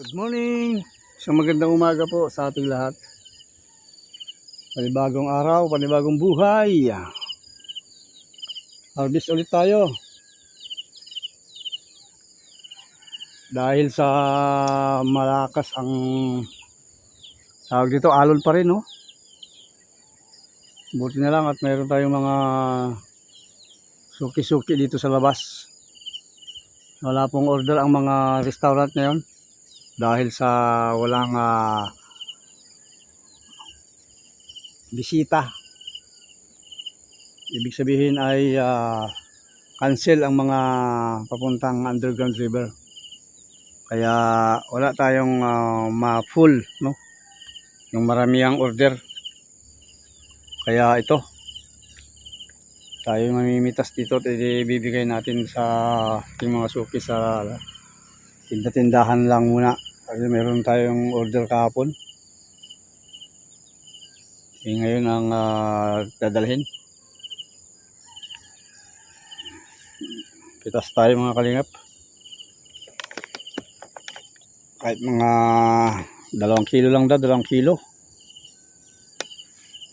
Good morning! So magandang umaga po sa ating lahat. Panibagong araw, panibagong buhay. Harvest ulit tayo. Dahil sa malakas ang tawag dito, alon pa rin, no? Buti na lang at mayroon tayong mga suki-suki dito sa labas. Wala pong order ang mga restaurant ngayon dahil sa walang ah, bisita. Ibig sabihin ay ah, cancel ang mga papuntang underground river. Kaya wala tayong ah, ma-full, no? Yung marami ang order. Kaya ito, tayo mamimitas dito at ibibigay natin sa ating mga suki sa tinda-tindahan lang muna kasi meron tayong order kahapon. Eh, ngayon ang ah, dadalhin. Pitas tayo mga kalingap. Kahit mga dalawang kilo lang daw dalawang kilo.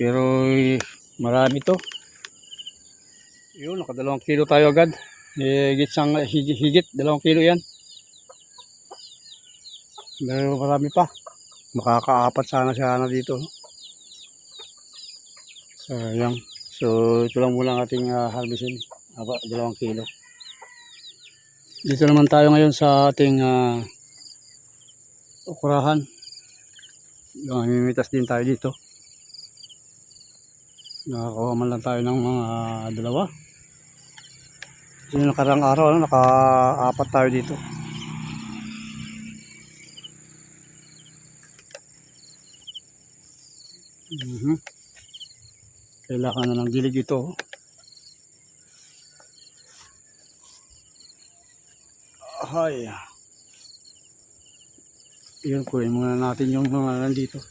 Pero marami to. Yun, nakadalawang kilo tayo agad. Eh, higit sang higit, higit dalawang kilo yan. Pero marami pa. Makakaapat sana siya na dito. Sayang. So, ito lang muna ang ating uh, harvestin. Aba, dalawang kilo. Dito naman tayo ngayon sa ating uh, ukurahan. Mamimitas din tayo dito. Nakakuha man lang tayo ng mga dalawa. Yung nakarang araw, ano, naka-apat tayo dito. Kailangan na ng dilig ito. Ay. Yun, kuhin muna natin yung mga nandito.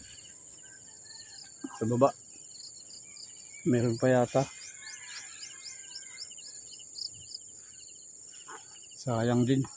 Sa baba. Meron pa yata. Sayang din.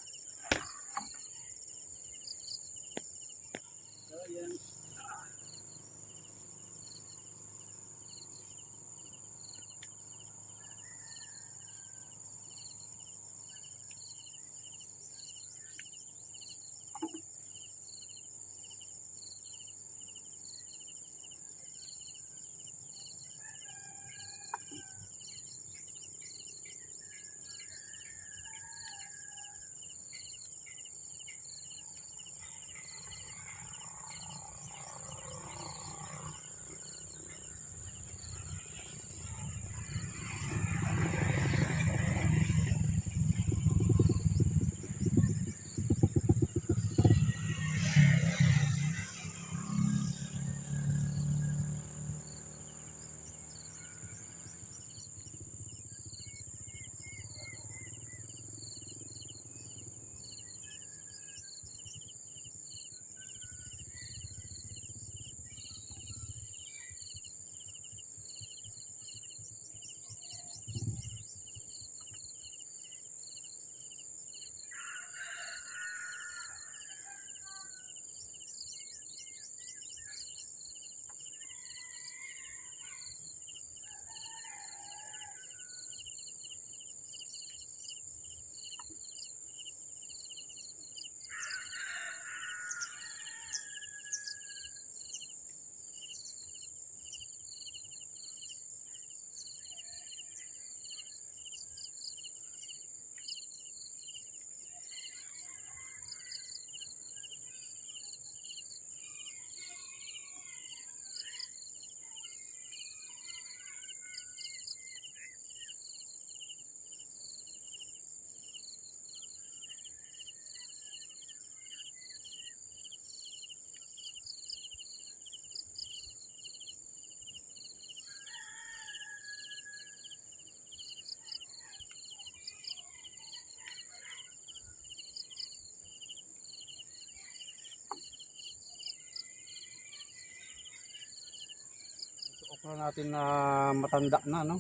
Okra natin na matanda na no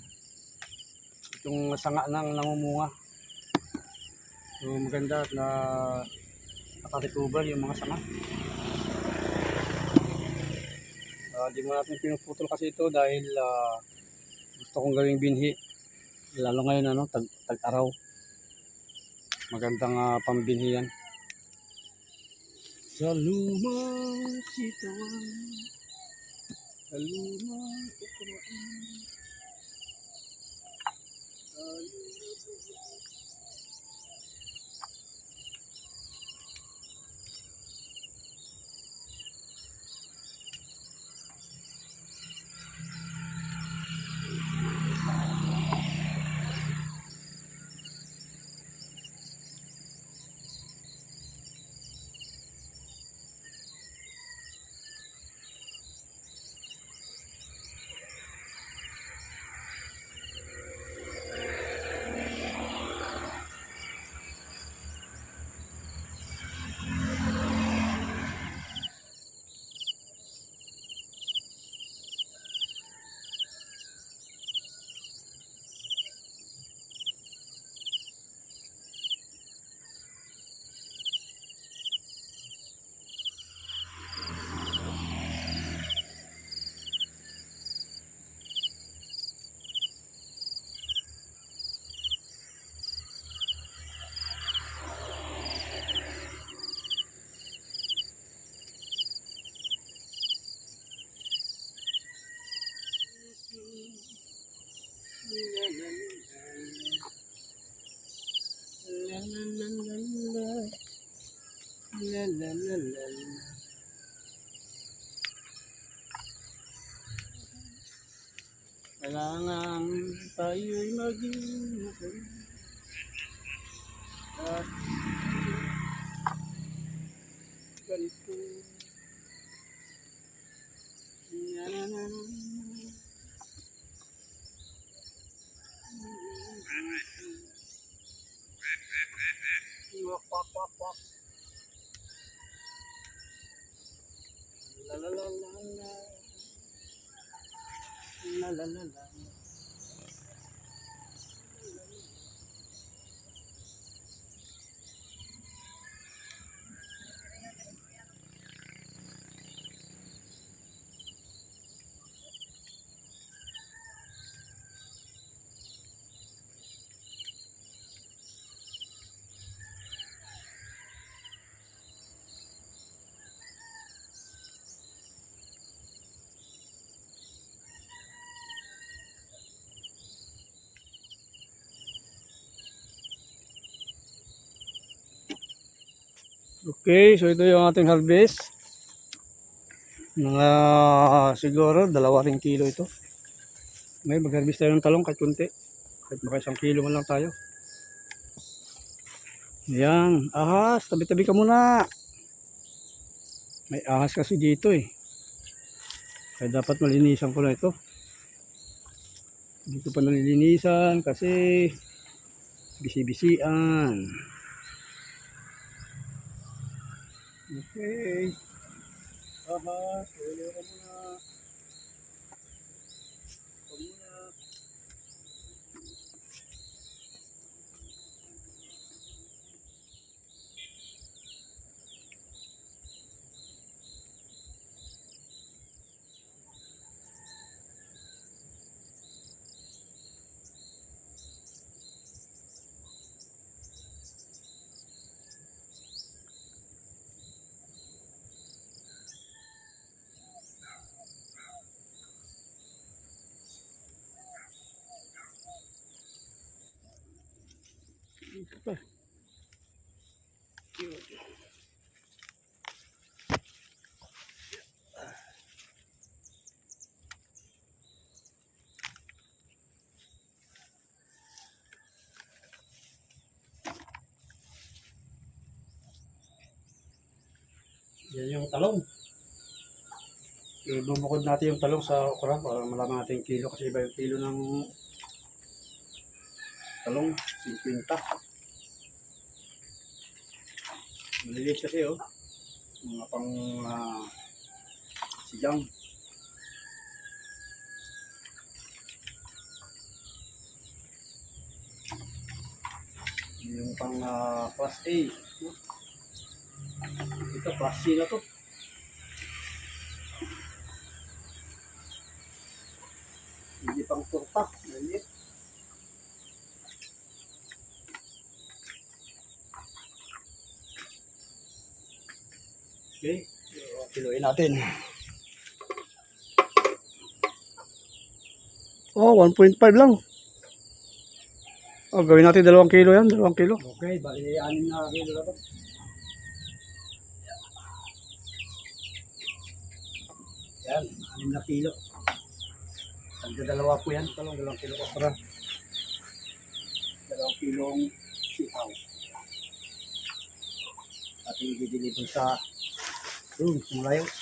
itong sanga nang namumunga so maganda at na nakarecover yung mga sanga. Ah, di mo natin pinuputol kasi ito dahil ah, gusto kong gawing binhi. Lalo ngayon ano, tag, tag-araw. Magandang uh, pambinhi yan. Sa lumang sitawan, lumang tukuran, sa Kailangan tayo'y maging Okay, so ito yung ating harvest. Mga siguro dalawa ring kilo ito. May mag-harvest tayo ng talong kahit kunti. Kahit maka isang kilo man lang tayo. Ayan, ahas, tabi-tabi ka muna. May ahas kasi dito eh. Kaya dapat malinisan ko na ito. Dito pa nalilinisan kasi bisi-bisian. Okay. Ahas, ulo ka muna. Ito pa. Yan yung talong. Ibubukod natin yung talong sa okra para malaman natin yung kilo kasi iba yung kilo ng talong, 50. Maliliit kasi oh. Mga pang uh, siyang. Yung pang ah, class A. Ito, klase na to. Hindi pang turta. Maliit. Okay. So, Kiluin natin. Oh, 1.5 lang. Oh, gawin natin dalawang kilo yan, dalawang kilo. Okay, bali anim na kilo na to. Yan, anim na kilo. Tanda dalawa po yan, talong dalawang kilo okra. Dalawang kilong sitaw. Ating didilipon sa yun, sumulayo. Okay.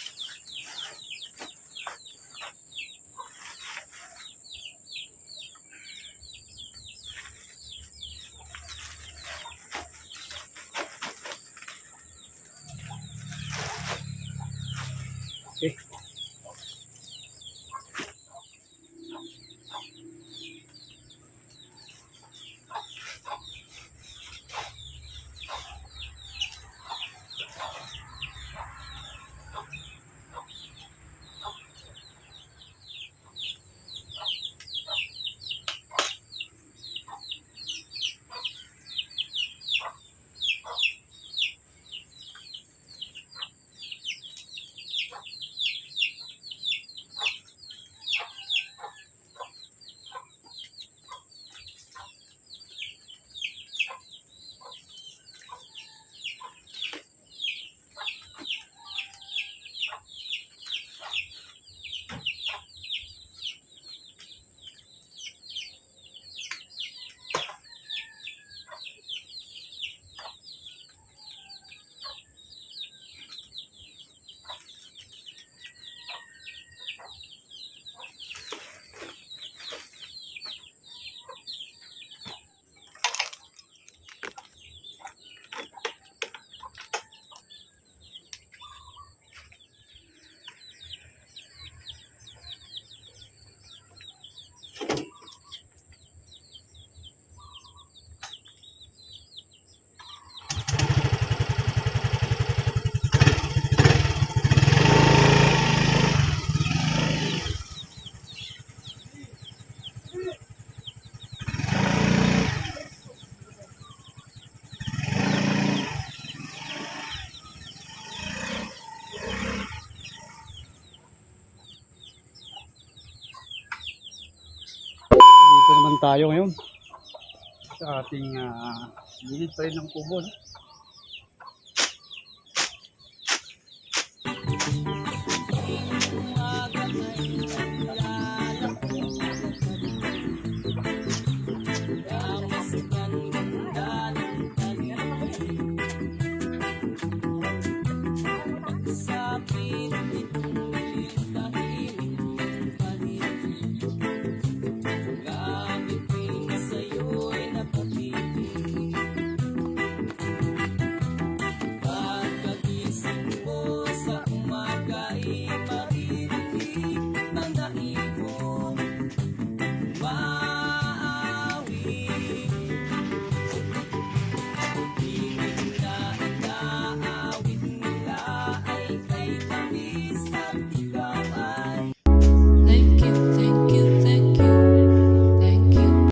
Tayo ngayon sa ating uh, gilid pa rin ng kubo. No?